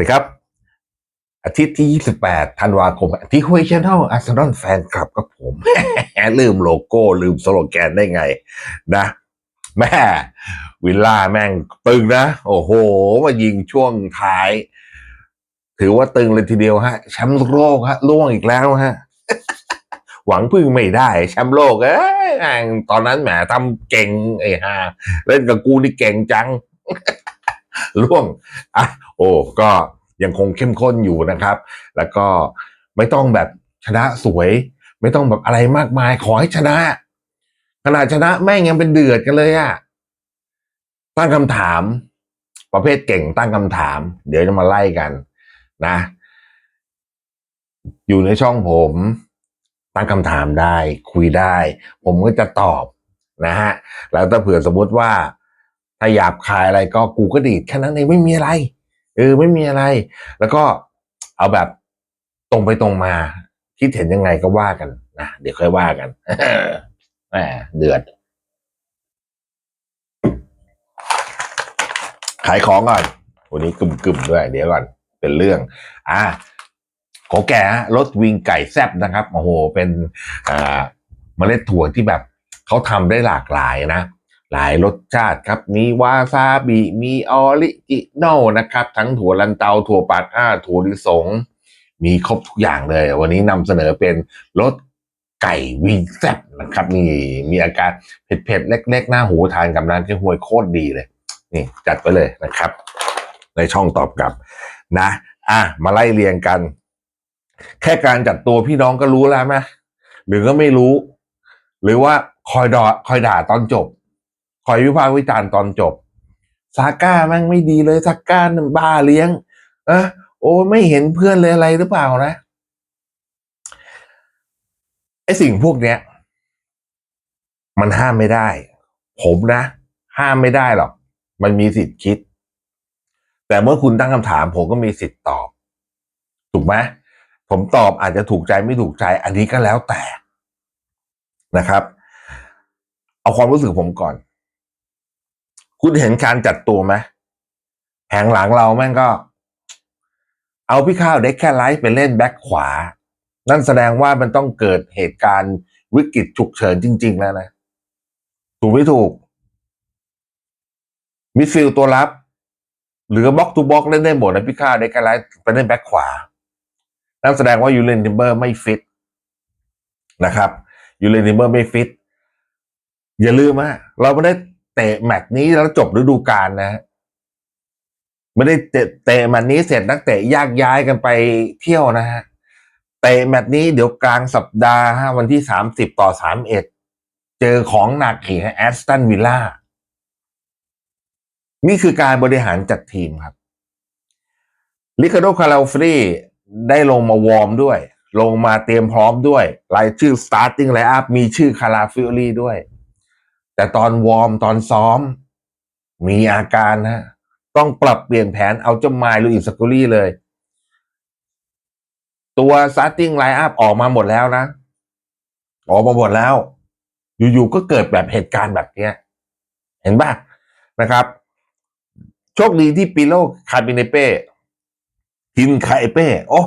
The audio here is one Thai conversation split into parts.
ดีครับ อาทิตย์ที่ 28 ธันวาคม ที่ห้วยชแนลอาร์เซนอลแฟนคลับกับผมลืมโลโก้ ลืมสโลแกนได้ไง นะแม่วิลล่าแม่งตึงนะ โอ้โห มายิงช่วงท้าย ถือว่าตึงเลยทีเดียวฮะ แชมป์โลกฮะล่วงอีกแล้วฮะ หวังพึ่งไม่ได้ แชมป์โลกเอ้ยตอนนั้นแหมทำเก่งไอ้ห่าเล่นกับกูนี่เก่งจังล่วงอะ โอ้ก็ยังคงเข้มข้นอยู่นะครับ แล้วก็ไม่ต้องแบบชนะสวย ไม่ต้องแบบอะไรมากมาย ขอให้ชนะขนาดชนะแม่งยังเป็นเดือดกันเลยอะตั้งคำถาม ประเภทเก่งตั้งคำถาม เดี๋ยวจะมาไล่กันนะ อยู่ในช่องผม ตั้งคำถามได้ คุยได้ ผมก็จะตอบนะฮะ แล้วถ้าเผื่อสมมติว่า ถ้าหยาบคายอะไรก็กูก็ดีดแค่นั้นเองไม่มีอะไร ออไม่มีอะไร แล้วก็เอาแบบตรงไปตรงมา คิดเห็นยังไงก็ว่ากันนะเดี๋ยวค่อยว่ากันแหมเดือด ขายของก่อน วันนี้กึ่มๆด้วย เดี๋ยวก่อน เป็นเรื่อง อะขอแก่รสวิงไก่แซบนะครับโอ้โหเป็นอ่าเมล็ดถั่วที่แบบเขาทำได้หลากหลายนะ หลายรสชาติครับ มีวาซาบิ มีออริจินอลนะครับ ทั้งถั่วลันเตา ถั่วปาดอ้า ถั่วลิสง มีครบทุกอย่างเลย วันนี้นำเสนอเป็นรสไก่วิงแซ่บนะครับ นี่มีอาการเผ็ดๆ เล็กๆ หน้าหูทานกับน้ำที่ห่วยโคตรดีเลย นี่จัดไปเลยนะครับ ในช่องตอบกลับนะ อะ มาไล่เรียงกัน แค่การจัดตัวพี่น้องก็รู้แล้วไหมหรือก็ไม่รู้ หรือว่าคอยด่าคอยด่าตอนจบ คอยวิพากษ์วิจารณ์ตอนจบ ซาก้าแม่งไม่ดีเลยซาก้าบ้าเลี้ยงเอะโอ้ไม่เห็นเพื่อนเลยอะไรหรือเปล่านะไอสิ่งพวกเนี้ย มันห้ามไม่ได้ ผมนะ ห้ามไม่ได้หรอก มันมีสิทธิ์คิด แต่เมื่อคุณตั้งคำถาม ผมก็มีสิทธิ์ตอบ ถูกไหมผมตอบอาจจะถูกใจไม่ถูกใจ อันนี้ก็แล้วแต่นะครับ เอาความรู้สึกผมก่อน คุณเห็นการจัดตัวไหมแผงหลังเราแม่งก็ เอาพี่ข้าวเด็กแค่ไลฟ์ไปเล่นแบ็คขวา นั่นแสดงว่ามันต้องเกิดเหตุการณ์วิกฤตฉุกเฉินจริง ๆ แล้วนะ ถูกไม่ถูก มิดฟิลตัวรับ หรือบล็อกทูบล็อกเล่นได้หมดนะพี่ข้าวเด็กแค่ไลฟ์ไปเล่นแบ็คขวา นั่นแสดงว่ายูเลนทิมเบอร์ไม่ฟิตนะครับยูเลนทิมเบอร์ไม่ฟิตอย่าลืมว่าเราไม่ได้ เตะแมตช์นี้แล้วจบฤดูกาลนะฮะไม่ได้เตะเตะแมตช์นี้เสร็จนักเตะแยกย้ายกันไปเที่ยวนะฮะเตะแมตช์นี้เดี๋ยวกลางสัปดาห์ฮะวันที่สามสิบต่อสามเอ็ดเจอของหนักอีกแอสตันวิลล่านี่คือการบริหารจัดทีมครับลิคาโดคาราฟรีได้ลงมาวอร์มด้วย ลงมาเตรียมพร้อมด้วย รายชื่อ starting lineup มีชื่อคาราฟิโอลีด้วย แต่ตอนวอร์มตอนซ้อม มีอาการนะต้องปรับเปลี่ยนแผนเอาเจ้าไมล์ลูอิสสกุลี่เลย ตัว starting lineup ออกมาหมดแล้วนะ ออกมาหมดแล้ว อยู่ๆก็เกิดแบบเหตุการณ์แบบเนี้ย เห็นป่ะนะครับ โชคดีที่ปิโลคาบิเนเป้ทินคาเอเป้โอ้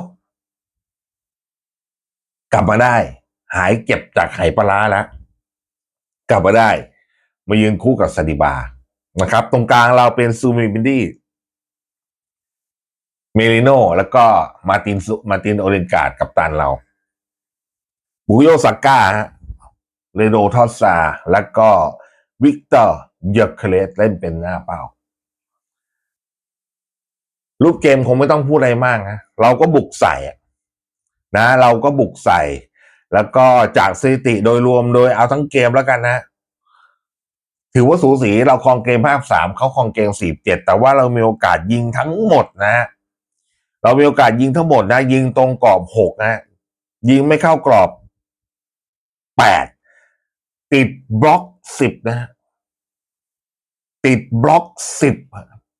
กลับมาได้ หายเก็บจากไหปลาร้าแล้วกลับมาได้ มายืนคู่กับซาดิบานะครับ ตรงกลางเราเป็นซูมิบินดี้เมลิโนแล้วก็มาตินซุมาตินโอเรนการ์ดกับตันเราบุโยซาก้าเรโดทอสซา แล้วก็วิกเตอร์เยอร์เคเลสเล่นเป็นหน้าเป้ารูปเกมคงไม่ต้องพูดอะไรมากนะ เราก็บุกใส่นะ เราก็บุกใส่ แล้วก็จากสถิติโดยรวมโดยเอาทั้งเกมแล้วกันนะ ถือว่าสูสีเราครองเกมภาคสามเขาครองเกมสี่เจ็ดแต่ว่าเรามีโอกาสยิงทั้งหมดนะ เรามีโอกาสยิงทั้งหมดนะ ยิงตรงกรอบหกนะยิงไม่เข้ากรอบแปดติดบล็อกสิบนะติดบล็อกสิบ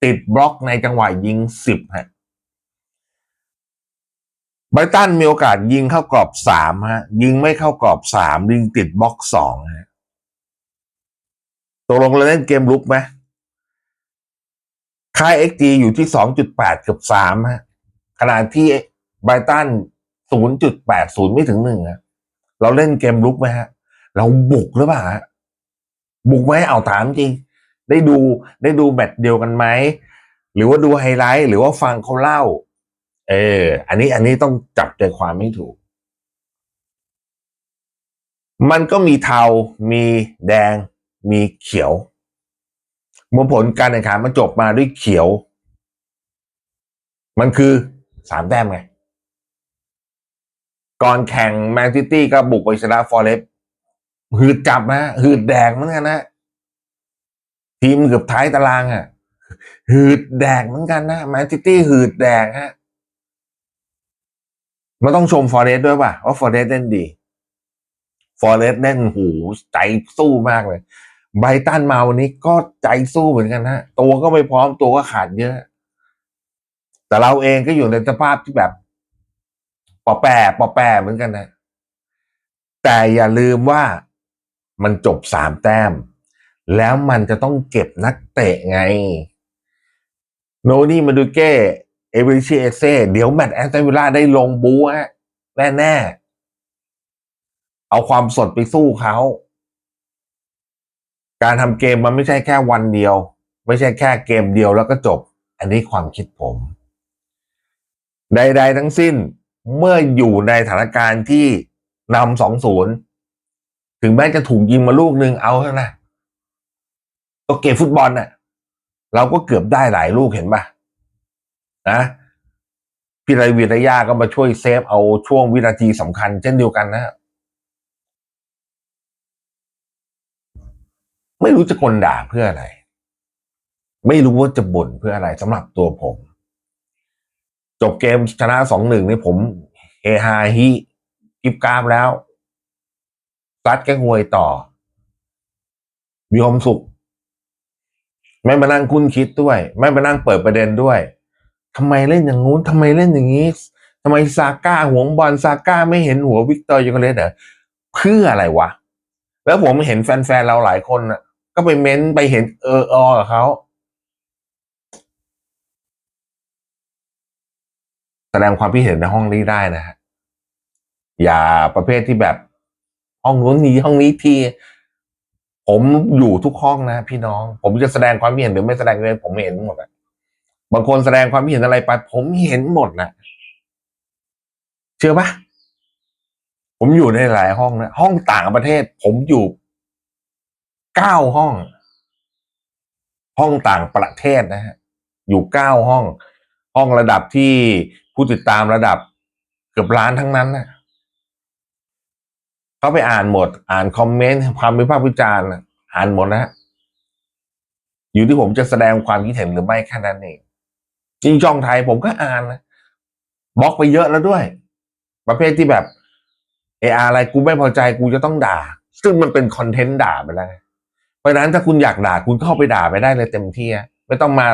ติดบล็อกในจังหวะยิงสิบฮะไบตันมีโอกาสยิงเข้ากรอบสามฮะยิงไม่เข้ากรอบสามยิงติดบล็อกสองฮะ ตกลงเราเล่นเกมลุกไหมค่า XG อยู่ที่ 2.8 เกือบ3ฮะขณะที่ไบตัน 0.80 ไม่ถึงหนึ่งฮะเราเล่นเกมลุกไหมฮะ เราบุกหรือเปล่าบุกไหมเอาถามจริง ได้ดูได้ดูแมตช์เดียวกันไหม หรือว่าดูไฮไลท์ หรือว่าฟังเขาเล่า เออ อันนี้อันนี้ต้องจับใจความไม่ถูก มันก็มีเทา มีแดง มีเขียวเมื่อผลการแข่งขันมันจบมาด้วยเขียว มันคือสามแต้มไง ก่อนแข่งแมนซิตี้ก็บุกไปชนะฟอร์เรสหืดจับนะหืดแดงเหมือนกันนะทีมเกือบท้ายตารางอะหืดแดกเหมือนกันนะแมนซิตี้หืดแดกฮะมันต้องชมฟอร์เรสด้วยป่ะว่าฟอร์เรสเล่นดี ฟอร์เรสเล่นหูใจสู้มากเลย ไบตันมาวันนี้ก็ใจสู้เหมือนกันฮะตัวก็ไม่พร้อมตัวก็ขาดเยอะ แต่เราเองก็อยู่ในสภาพที่แบบปอแปรปอแปรเหมือนกันนะ แต่อย่าลืมว่ามันจบสามแต้ม แล้วมันจะต้องเก็บนักเตะไง โนนี่มาดูเก้เอเวอริชีเอเซ่เดี๋ยวแมตช์แอสตันวิลล่าได้ลงบูฮะแน่แน่ๆเอาความสดไปสู้เขา การทำเกมมันไม่ใช่แค่วันเดียว ไม่ใช่แค่เกมเดียวแล้วก็จบ อันนี้ความคิดผม ใด ๆ ทั้งสิ้นเมื่ออยู่ในสถานการณ์ที่นำสองศูนย์ถึงแม้จะถูกยิงมาลูกหนึ่งเอาเถอะนะก็เกมฟุตบอลน่ะ เราก็เกือบได้หลายลูกเห็นปะนะพี่ไรวีรยาก็มาช่วยเซฟเอาช่วงวินาทีสำคัญเช่นเดียวกันนะ ไม่รู้จะคนด่าเพื่ออะไร ไม่รู้ว่าจะบ่นเพื่ออะไรสำหรับตัวผม จบเกมชนะสองหนึ่งนี่ผมเฮฮาฮิกิบกราบแล้วซัดแก้งวยต่อ มีความสุข ไม่มานั่งคุ้นคิดด้วย ไม่มานั่งเปิดประเด็นด้วยทำไมเล่นอย่างงู้นทำไมเล่นอย่างนี้ทำไมซาก้าหวงบอลซาก้าไม่เห็นหัววิกตอร์ยูเคเลสเหรอเพื่ออะไรวะ แล้วผมเห็นแฟนๆเราหลายคนนะ ก็ไปเม้นไปเห็นเออออกับเขาแสดงความคิดเห็นในห้องนี้ได้นะฮะอย่าประเภทที่แบบห้องนู้นนี้ห้องนี้ทีผมอยู่ทุกห้องนะพี่น้อง ผมจะแสดงความคิเห็นหรือไม่แสดงเห็นผมเห็นหมดอะบางคนแสดงความคิเห็นอะไรไป ผมเห็นหมดนะเชื่อปะผมอยู่ในหลายห้องนะห้องต่างประเทศ ผมอยู่ เก้าห้อง ห้องต่างประเทศนะฮะอยู่เก้าห้อง ห้องระดับที่ผู้ติดตามระดับเกือบล้านทั้งนั้นนะเขาไปอ่านหมด อ่านคอมเมนต์ความวิพากษ์วิจารณ์อ่านหมดนะฮะอยู่ที่ผมจะแสดงความคิดเห็นหรือไม่แค่นั้นเองจริงช่องไทยผมก็อ่านนะบล็อกไปเยอะแล้วด้วย ประเภทที่แบบเอออะไรกูไม่พอใจกูจะต้องด่า ซึ่งมันเป็นคอนเทนต์ด่าไปแล้ว เพราะฉะนั้นถ้าคุณอยากด่าคุณเข้าไปด่าไปได้เลยเต็มที่อะไม่ต้องมา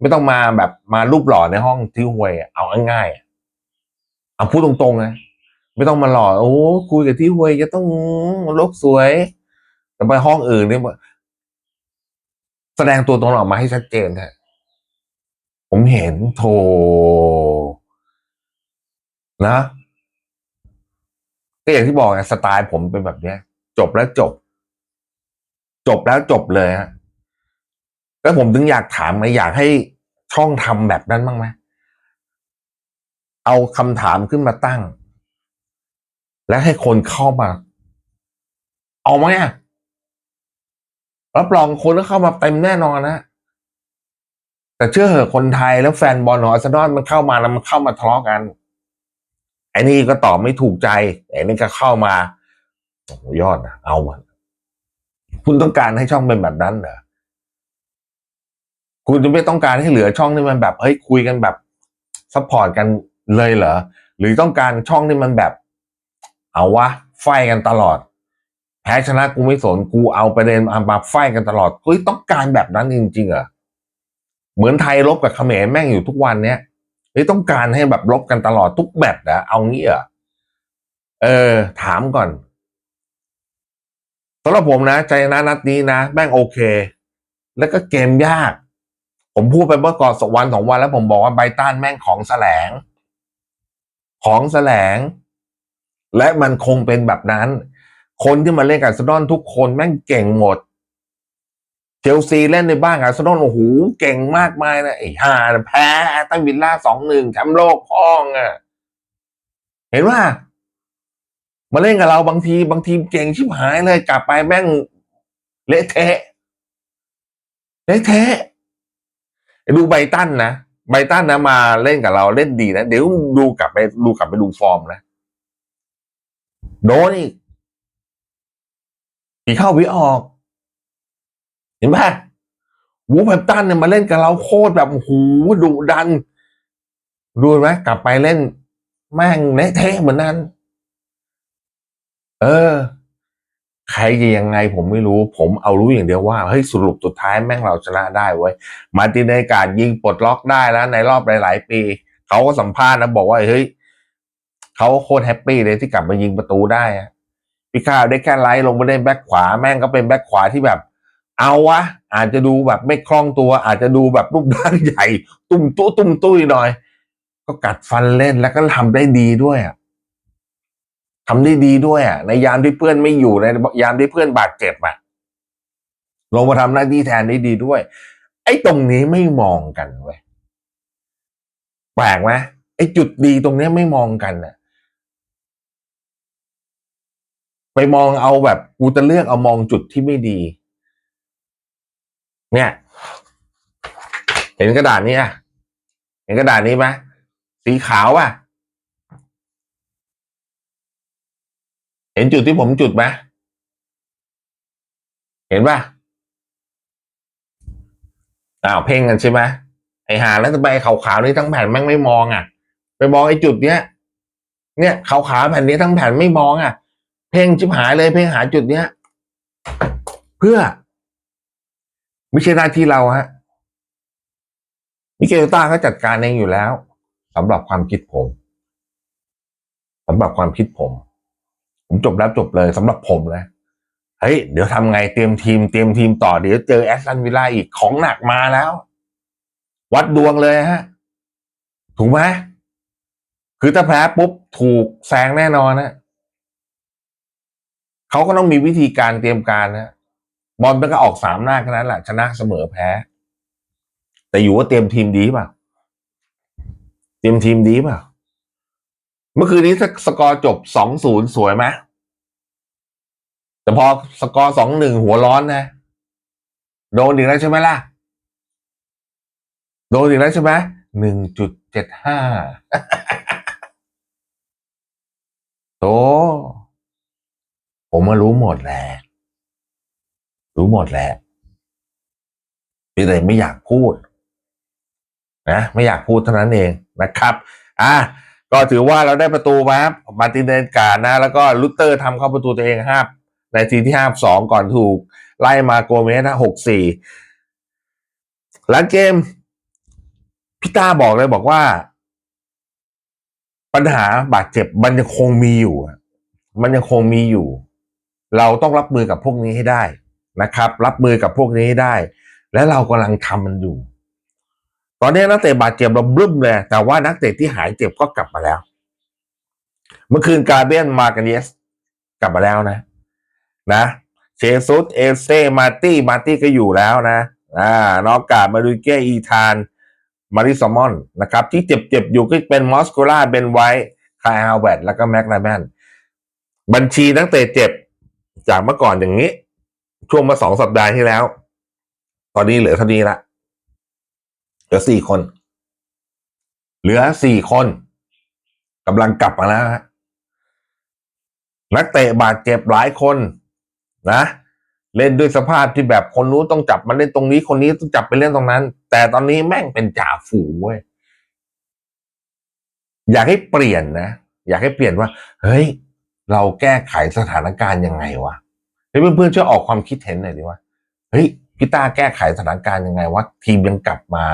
ไม่ต้องมาแบบมารูปหล่อในห้องที่ห่วยเอาง่ายๆเอาพูดตรงๆนะไม่ต้องมาหล่อโอ้คุยกับที่ห่วยจะต้องโลกสวยแต่ไปห้องอื่นเนี่ยแสดงตัวตนออกมาให้ชัดเจนเถอะผมเห็นโทนะก็อย่างที่บอกไงสไตล์ผมเป็นแบบเนี้ย จบแล้วจบ จบแล้วจบเลยฮะแล้วผมถึงอยากถามไงอยากให้ช่องทำแบบนั้นบ้างไหมเอาคำถามขึ้นมาตั้ง แล้วให้คนเข้ามา เอาไหมอะรับรองคนก็เข้ามาเต็มแน่นอนนะแต่เชื่อเหอะคนไทยแล้วแฟนบอลของอาร์เซนอลมันเข้ามาแล้วมันเข้ามาทะเลาะกันไอ้นี่ก็ตอบไม่ถูกใจไอ้นี่ก็เข้ามาโอ้ยอดนะเอามัน คุณต้องการให้ช่องเป็นแบบนั้นเหรอคุณจะไม่ต้องการให้เหลือช่องที่มันแบบเฮ้ยคุยกันแบบซัพพอร์ตกันเลยเหรอหรือต้องการช่องที่มันแบบ เอาวะไฟกันตลอด แพ้ชนะกูไม่สนกูเอาประเด็นมาไฟกันตลอดเฮ้ยต้องการแบบนั้นจริงๆเหรอเหมือนไทยลบกับเขมรแม่งอยู่ทุกวันเนี้ยเฮ้ยต้องการให้แบบลบกันตลอดทุกแบบนะเอางี้เหรอเออ ถามก่อน สำหรับผมนะใจนะนัดนี้นะแม่งโอเค แล้วก็เกมยาก ผมพูดไปเมื่อก่อนสองวันสองวันแล้วผมบอกว่าไบตันแม่งของแสลง ของแสลง และมันคงเป็นแบบนั้น คนที่มาเล่นกับซนอลทุกคนแม่งเก่งหมดเชลซีเล่นในบ้านอาร์เซนอลโอ้โหเก่งมากมายนะไอ้ห่าแพ้ตตันวิลล่าสองหนึ่งแชมป์โลกพ้องอะ เห็นว่า มาเล่นกับเราบางที บางทีเก่งชิบหายเลยกลับไปแม่งเละเทะเละเทะดูไบตันนะไบตันนะมาเล่นกับเราเล่นดีนะเดี๋ยวดูกลับไปดูกลับไปดูฟอร์มนะโดนอีกผีเข้าผีออก เห็นไหมวูแฮมตันเนี่ยมาเล่นกับเราโคตรแบบโอ้โหดุดันดูไหมกลับไปเล่น แม่งเละเทะเหมือนนั้น เออ ใครจะยังไงผมไม่รู้ ผมเอารู้อย่างเดียวว่าเฮ้ยสรุปสุดท้ายแม่งเราชนะได้เว้ยมาตินเนการยิงปลดล็อกได้แล้ว ในรอบหลาย ๆ ปี เขาก็สัมภาษณ์นะบอกว่าเฮ้ยเขาโคตรแฮปปี้เลยที่กลับมายิงประตูได้พี่ข้าวได้แค่ไล่ลงไปเล่นแบ็คขวาแม่งก็เป็นแบ็คขวาที่แบบ เอาวะ อาจจะดูแบบไม่คล่องตัว อาจจะดูแบบรูปร่างใหญ่ ตุ้มตุ้ตุ้มตุ้ยหน่อย ก็กัดฟันเล่นแล้วก็ทำได้ดีด้วยอะ ทำได้ดีด้วยอะในยามที่เพื่อนไม่อยู่ในยามที่เพื่อนบาดเจ็บอะลงมาทำหน้าที่แทนได้ดีด้วย ไอ้ตรงนี้ไม่มองกันเว้ยแปลกไหมไอ้จุดดีตรงนี้ไม่มองกันน่ะ ไปมองเอาแบบกูจะเลือกเอามองจุดที่ไม่ดี เนี่ย เห็นกระดาษนี้อะเห็นกระดาษนี้ไหมสีขาวอะ เห็นจุดที่ผมจุดไหมเห็นป่ะอ้าวเพ่งกันใช่ไหมไอหาแล้วทำไมขาวๆนี่ทั้งแผ่นแม่งไม่มองอะ ไปมองไอ้จุดเนี้ย เนี่ยขาวๆแผ่นนี้ทั้งแผ่นไม่มองอะ เพ่งชิบหายเลยเพ่งหาจุดเนี้ย เพื่อไม่ใช่หน้าที่เราฮะมิเกลต้าเขาจัดการเองอยู่แล้วสำหรับความคิดผมสำหรับความคิดผม ผมจบแล้วจบเลยสำหรับผมนะเฮ้ยเดี๋ยวทำไงเตรียมทีมเตรียมทีมต่อเดี๋ยวเจอแอสตันวิลล่าอีกของหนักมาแล้ว วัดดวงเลยฮะ ถูกไหมคือถ้าแพ้ปุ๊บถูกแซงแน่นอนนะเขาก็ต้องมีวิธีการเตรียมการนะบอลมันก็ออกสามหน้าแค่นั้นแหละชนะเสมอแพ้ แต่อยู่ว่าเตรียมทีมดีเปล่าเตรียมทีมดีเปล่า เมื่อคืนนี้สกอร์จบสองศูนย์สวยไหมแต่พอสกอร์สองหนึ่งหัวร้อนนะ โดนอีกแล้วใช่ไหมล่ะ โดนอีกแล้วใช่ไหมหนึ่งจุดเจ็ดห้าโตผมมารู้หมดแหละรู้หมดแหละพี่เลยไม่อยากพูด นะ ไม่อยากพูดเท่านั้นเองนะครับ อะ ก็ถือว่าเราได้ประตูมาครับมาตินเดนการ์ดนะ แล้วก็ลุตเตอร์ทำเข้าประตูตัวเองห้าในทีที่ห้าสองก่อนถูก ไล่มาโกเมสนะหกสี่หลังเกมพี่ตาบอกเลยบอกว่า ปัญหาบาดเจ็บมันยังคงมีอยู่ มันยังคงมีอยู่ เราต้องรับมือกับพวกนี้ให้ได้นะครับ รับมือกับพวกนี้ให้ได้ และเรากำลังทำมันอยู่ ตอนนี้นักเตะบาดเจ็บเราบลึ้มเลย แต่ว่านักเตะที่หายเจ็บก็กลับมาแล้ว เมื่อคืนกาเบียนมากันเยส กลับมาแล้วนะ นะเชซุสเอเซมาร์ตี้มาร์ตี้ก็อยู่แล้วนะอ่านอกกามาดูเกอีธาน มาริสมอนนะครับ ที่เจ็บๆอยู่ก็เป็นมอสโกล่าเบนไวท์คายฮาวเวตแล้วก็แม็กนาแมนบัญชีนักเตะเจ็บจากเมื่อก่อนอย่างนี้ ช่วงมาสองสัปดาห์ที่แล้ว ตอนนี้เหลือเท่านี้ละ เหลือสี่คน เหลือสี่คนกำลังกลับมาแล้วฮะนักเตะบาดเจ็บหลายคน นะ เล่นด้วยสภาพที่แบบคนนู้นต้องจับมาเล่นตรงนี้ คนนี้ต้องจับไปเล่นตรงนั้น แต่ตอนนี้แม่งเป็นจ่าฝูงเว้ยอยากให้เปลี่ยนนะอยากให้เปลี่ยนว่า เฮ้ย เราแก้ไขสถานการณ์ยังไงวะเฮ้เพื่อนๆช่วยออกความคิดเห็นหน่อยดิว่าเฮ้ยพี่ต้าแก้ไขสถานการณ์ยังไงว่าทีมยังกลับมา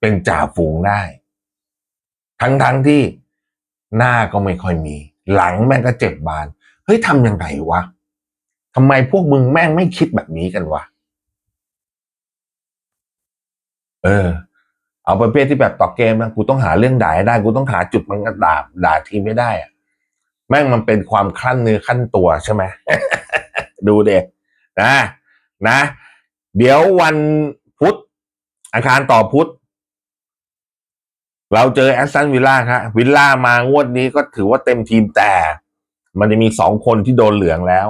เป็นจ่าฝูงได้ ทั้งๆทที่หน้าก็ไม่ค่อยมี หลังแม่งก็เจ็บบาน เฮ้ยทำยังไงวะทำไมพวกมึงแม่งไม่คิดแบบนี้กันวะเออ เอาประเภทที่แบบต่อเกมนะกูต้องหาเรื่องด่าให้ได้ กูต้องหาจุดมันก็ด่าด่าทีไม่ได้อะแม่งมันเป็นความขั้นเนื้อขั้นตัวใช่ไหมดูเด็กนะ นะ เดี๋ยววันพุธอาคารต่อพุธ เราเจอแอสตันวิลล่าครับวิลล่ามางวดนี้ก็ถือว่าเต็มทีมแต่ มันจะมีสองคนที่โดนเหลืองแล้ว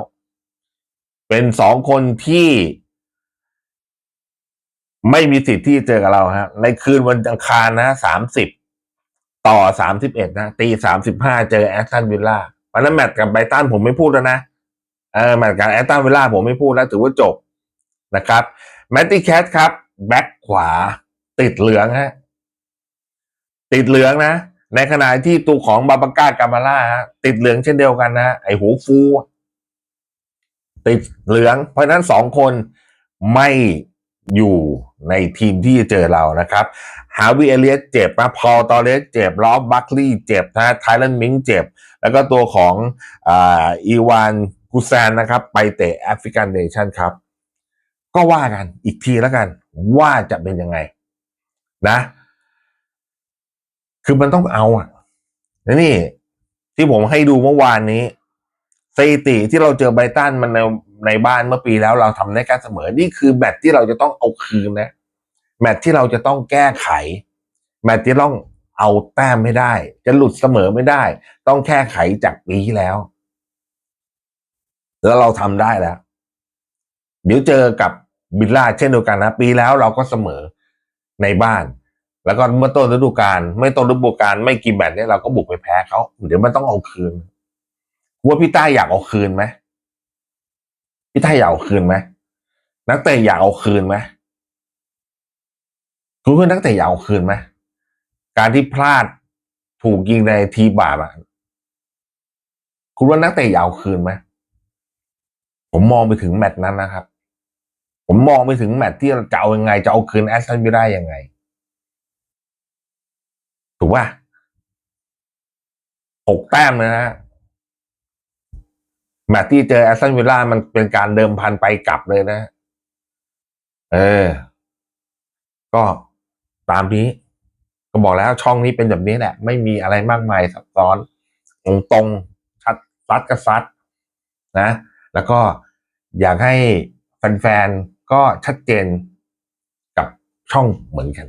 เป็นสองคนที่ ไม่มีสิทธิ์ที่จะเจอกับเราฮะในคืนวันอังคารนะสามสิบต่อสามสิบเอ็ดนะตีสามสิบห้าเจอแอสตันวิลล่าวันนั้นแมตช์กับไบตันผมไม่พูดแล้วนะเออแมตช์กับแอสตันวิลล่าผมไม่พูดแล้ว ถือว่าจบนะครับแมตตี้แคทครับ แบ็คขวาติดเหลืองฮะ ติดเหลืองนะ ในขณะที่ตัวของบาบาก้ากามาล่าฮะติดเหลืองเช่นเดียวกันนะ ไอหูฟู ติดเหลือง เพราะฉะนั้นสองคนไม่อยู่ในทีมที่จะเจอเรานะครับ ฮาวิเอเลียสเจ็บนะพอลตอเลสเจ็บลอฟบัคลีย์เจ็บนะไทเลนมิงเจ็บ แล้วก็ตัวของอาอีวานกูแซนนะครับ ไปเตะแอฟริกันเนชั่นครับ ก็ว่ากันอีกทีแล้วกัน ว่าจะเป็นยังไงนะ คือมันต้องเอาอะนี่ ที่ผมให้ดูเมื่อวานนี้สถิติที่เราเจอไบตันมันในในบ้านเมื่อปีแล้วเราทำได้แค่เสมอ นี่คือแมตที่เราจะต้องเอาคืนนะ แมตที่เราจะต้องแก้ไข แมตที่ต้องเอาแต้มไม่ได้ จะหลุดเสมอไม่ได้ ต้องแก้ไขจากปีที่แล้ว แล้วเราทำได้แล้ว เดี๋ยวเจอกับบิลล่าเช่นเดียวกันนะ ปีแล้วเราก็เสมอในบ้าน แล้วก็เมื่อต้นฤดูกาลไม่ต้นฤดูกาลไม่กี่แมตช์เนี่ยเราก็บุกไปแพ้เขาเดี๋ยวมันต้องเอาคืนว่าพี่ต้าอยากเอาคืนไหมพี่ต้าอยากเอาคืนไหมนักเตะอยากเอาคืนไหมคุณเพื่อนนักเตะอยากเอาคืนไหมการที่พลาดถูกยิงในทีบาปอะคุณว่านักเตะอยากเอาคืนไหมผมมองไปถึงแมตช์นั้นนะครับ ผมมองไปถึงแมตช์ที่จะเอายังไง จะเอาคืนแอสตันวิลล่ายังไง ถูกป่ะหกแต้มเลยนะฮะแมตช์ที่เจอแอสตันวิลล่ามันเป็นการเดิมพันไปกลับเลยนะ เออ ก็ตามนี้ ก็บอกแล้วช่องนี้เป็นแบบนี้แหละ ไม่มีอะไรมากมายซับซ้อน ตรงตรงชัดซัดก็ซัดนะ แล้วก็อยากให้แฟนๆ ก็ชัดเจนกับช่องเหมือนกัน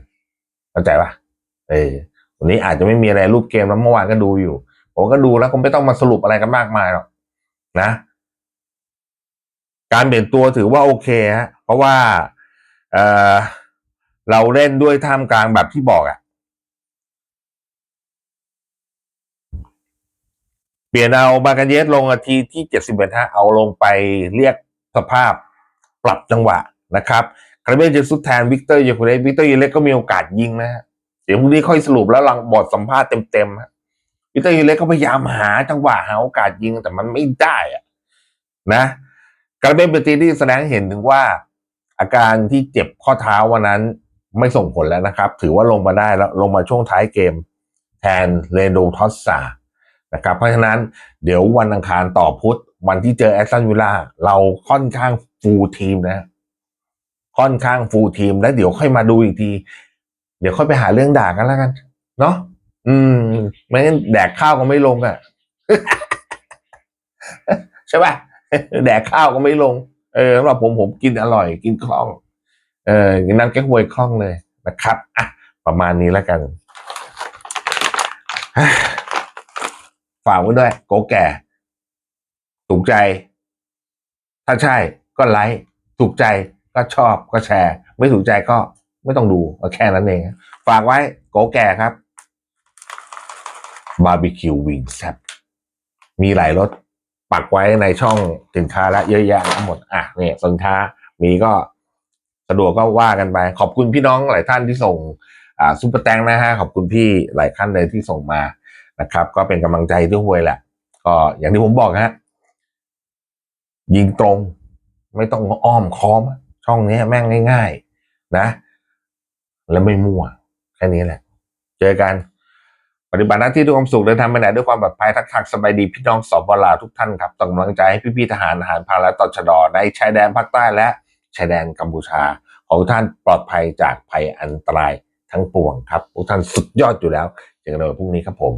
เข้าใจปะเออ วันนี้อาจจะไม่มีอะไรรูปเกมแล้วเมื่อวานก็ดูอยู่ ผมก็ดูแล้วคงไม่ต้องมาสรุปอะไรกันมากมายหรอกนะ การเปลี่ยนตัวถือว่าโอเคฮะเพราะว่าเออเราเล่นด้วยท่ามกลางแบบที่บอกอะเปลี่ยนเอาบากันเยสลงนาทีที่เจ็ดสิบเอ็ดฮะเอาลงไปเรียกสภาพปรับจังหวะนะครับคาร์เบนเจสุดแทนวิกเตอร์เยคูเลสวิกเตอร์เยเลสก็มีโอกาสยิงนะฮะ เดี๋ยวพรุ่งนี้ค่อยสรุปแล้วลังบทสัมภาษณ์เต็มๆฮะวิเตอร์ยูเลสก็พยายามหาจังหวะหาโอกาสยิงแต่มันไม่ได้อะนะการเป็นเป็นทีที่แสดงเห็นถึงว่า อาการที่เจ็บข้อเท้าวันนั้นไม่ส่งผลแล้วนะครับ ถือว่าลงมาได้แล้วลงมาช่วงท้ายเกม แทนเรนโดทอสซานะครับ เพราะฉะนั้นเดี๋ยววันอังคารต่อพุธวันที่เจอแอสตันวิลล่าเราค่อนข้างฟูลทีมนะ ค่อนข้างฟูลทีม แล้วเดี๋ยวค่อยมาดูอีกที เดี๋ยวค่อยไปหาเรื่องด่ากันแล้วกัน เนาะอืมไม่งั้นแดกข้าวก็ไม่ลงอะ่ะใช่ป่ะแดกข้าวก็ไม่ลง เออสำหรับผมผมกินอร่อย กินคล่อง เออกินน้ำแก้หวยคล่องเลยนะครับอะประมาณนี้แล้วกันฝากไว้ด้วยโกแก่ ถูกใจ ถ้าใช่ก็ไลค์ถูกใจก็ชอบก็แชร์ ไม่ถูกใจก็ ไม่ต้องดูแค่นั้นเอง ฝากไว้โกแก่ครับบาร์บีคิววิงแซบมีหลายรสปักไว้ในช่องสินค้าและเยอะแยะทั้งหมด อะเนี่ยสินค้ามีก็สะดวกก็ว่ากันไป ขอบคุณพี่น้องหลายท่านที่ส่งอ่าซุปเปอร์แตงนะฮะขอบคุณพี่หลายท่านเลยที่ส่งมานะครับ ก็เป็นกำลังใจด้วยแหละ ก็อย่างที่ผมบอกฮะยิงตรง ไม่ต้องอ้อมค้อม ช่องนี้แม่งง่าย ๆ นะ และไม่มั่ว แค่นี้แหละ เจอกัน ปฏิบัติหน้าที่ด้วยความสุขเดินทางไปไหนด้วยความปลอดภัยทักทักสบายดีพี่น้องสปลาทุกท่านครับส่งกำลังใจให้พี่ๆทหารทหารพาและตชดอในชายแดนภาคใต้และชายแดนกัมพูชา ของท่านปลอดภัยจากภัยอันตรายทั้งปวงครับทุกท่านสุดยอดอยู่แล้วเจอกันในวันพรุ่งนี้ครับผม